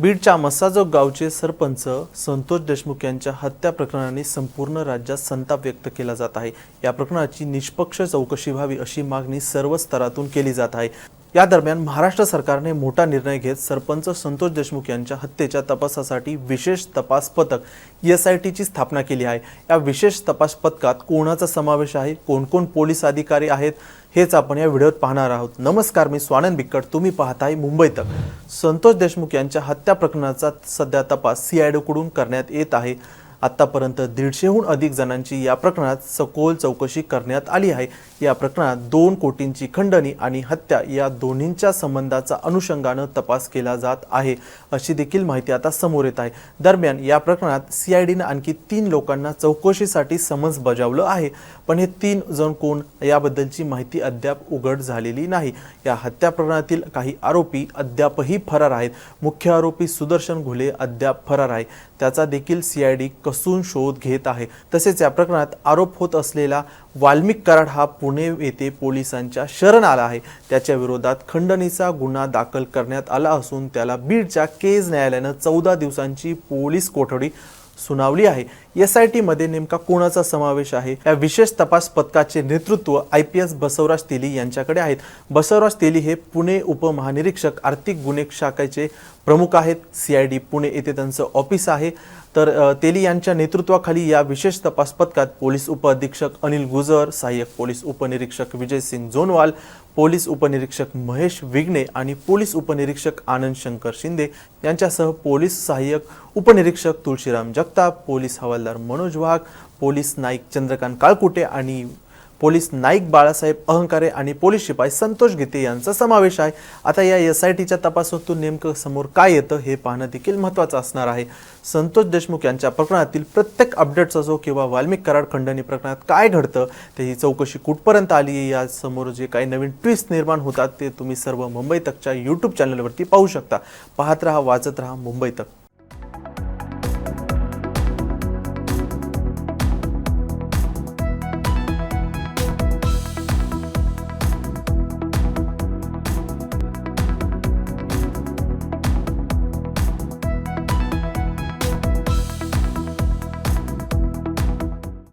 बीडच्या मसाजोग गावचे सरपंच संतोष देशमुख यांच्या हत्या प्रकरणाने संपूर्ण राज्यात संताप व्यक्त केला जात आहे. या प्रकरणाची निष्पक्ष चौकशी व्हावी अशी मागणी सर्व स्तरातून केली जात आहे. या दरम्यान महाराष्ट्र सरकारने मोठा निर्णय घेत सरपंच संतोष देशमुख यांच्या हत्येच्या तपासासाठी विशेष तपास पथक एस आय टीची स्थापना केली आहे. या विशेष तपास पथकात कोणाचा समावेश आहे? कोणकोण पोलीस अधिकारी आहेत? हेच आपण या व्हिडिओत पाहणार आहोत. नमस्कार मी स्वानंद बिक्कट. तुम्ही पाहताय मुंबई तक. संतोष देशमुख यांच्या हत्या प्रकरणाचा सध्या तपास सीआयडीकडून करण्यात येत आहे. आत्तापर्यंत दीडशेहून अधिक जणांची या प्रकरणात सखोल चौकशी करण्यात आली आहे. या प्रकरणात दोन कोटींची खंडणी आणि हत्या या दोन्हींच्या संबंधाचा अनुषंगानं तपास केला जात आहे अशी देखील माहिती आता समोर येत आहे. दरम्यान या प्रकरणात सीआयडीनं आणखी तीन लोकांना चौकशीसाठी समन्स बजावलं आहे. पण हे तीन जण कोण याबद्दलची माहिती अद्याप उघड झालेली नाही. या हत्या प्रकरणातील काही आरोपी अद्यापही फरार आहेत. मुख्य आरोपी सुदर्शन घुले अद्याप फरार आहे. त्याचा देखील सीआयडी कसून शोध घेत आहे. तसेच या प्रकरणात आरोप होत असलेला वाल्मिक कराड हा पुणे येथे पोलिसांच्या शरण आला आहे. त्याच्या विरोधात खंडणीचा गुन्हा दाखल करण्यात आला असून त्याला बीडच्या केज न्यायालयानं चौदा दिवसांची पोलीस कोठडी सुनावली आहे. एस आय टीमध्ये नेमका कोणाचा समावेश आहे? या विशेष तपास पथकाचे नेतृत्व I P S Basavaraj Teli यांच्याकडे आहेत. बसवराज तेली हे पुणे उपमहानिरीक्षक आर्थिक गुन्हे शाखेचे प्रमुख आहेत. सी आय डी पुणे येथे त्यांचं ऑफिस आहे. तर तेली यांच्या नेतृत्वाखाली या विशेष तपास पथकात पोलीस उपअधीक्षक अनिल गुजर सहाय्यक पोलीस उपनिरीक्षक विजय सिंग जोनवाल पोलीस उपनिरीक्षक महेश विघ्ने आणि पोलीस उपनिरीक्षक आनंद शंकर शिंदे यांच्यासह पोलीस सहाय्यक उपनिरीक्षक तुळशीराम जगताप पोलीस हवालदार मनोज वाघ पोलीस नाईक चंद्रकांत काळकुटे आणि पोलीस नाईक बाळासाहेब अहंकारे आणि पोलीस शिपाई संतोष गीते यांचा समावेश आहे. आता या एस आय टीच्या तपासातून नेमकं समोर काय येतं हे पाहणं देखील महत्त्वाचं असणार आहे. संतोष देशमुख यांच्या प्रकरणातील प्रत्येक अपडेट्स असो किंवा वाल्मिक कराड खंडणी प्रकरणात काय घडतं ते ही चौकशी कुठपर्यंत आली आहे या समोर जे काही नवीन ट्विस्ट निर्माण होतात ते तुम्ही सर्व मुंबई तकच्या यूट्यूब चॅनलवरती पाहू शकता. पाहत राहा वाचत राहा मुंबई तक.